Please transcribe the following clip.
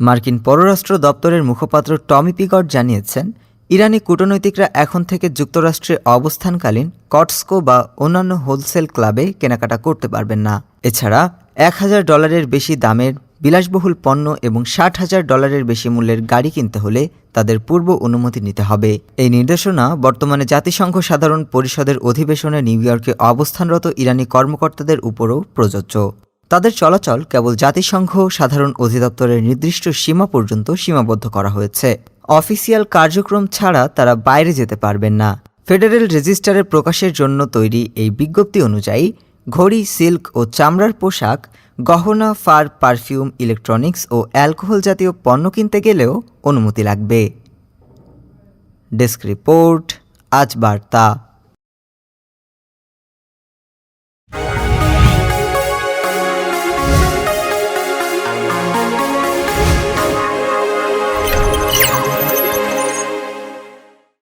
মার্কিন পররাষ্ট্র দপ্তরের মুখপাত্র টমি পিগট জানিয়েছেন, ইরানি কূটনৈতিকরা এখন থেকে যুক্তরাষ্ট্রে অবস্থানকালীন কটস্কো বা অন্যান্য হোলসেল ক্লাবে কেনাকাটা করতে পারবেন না। এছাড়া, এক হাজার ডলারের বেশি দামের বিলাসবহুল পণ্য এবং ষাট হাজার ডলারের বেশি মূল্যের গাড়ি কিনতে হলে তাদের পূর্ব অনুমতি নিতে হবে। এই নির্দেশনা বর্তমানে জাতিসংঘ সাধারণ পরিষদের অধিবেশনে নিউ ইয়র্কে অবস্থানরত ইরানি কর্মকর্তাদের উপরও প্রযোজ্য। তাদের চলাচল কেবল জাতিসংঘ, সাধারণ অধিদপ্তরের নির্দিষ্ট সীমা পর্যন্ত সীমাবদ্ধ করা হয়েছে। অফিসিয়াল কার্যক্রম ছাড়া তারা বাইরে যেতে পারবেন না। ফেডারেল রেজিস্টারে প্রকাশের জন্য তৈরি এই বিজ্ঞপ্তি অনুযায়ী, ঘড়ি, সিল্ক ও চামড়ার পোশাক, গহনা, ফার, পারফিউম, ইলেকট্রনিক্স ও অ্যালকোহল জাতীয় পণ্য কিনতে গেলেও অনুমতি লাগবে। ডেস্ক রিপোর্ট, আজ বার্তা।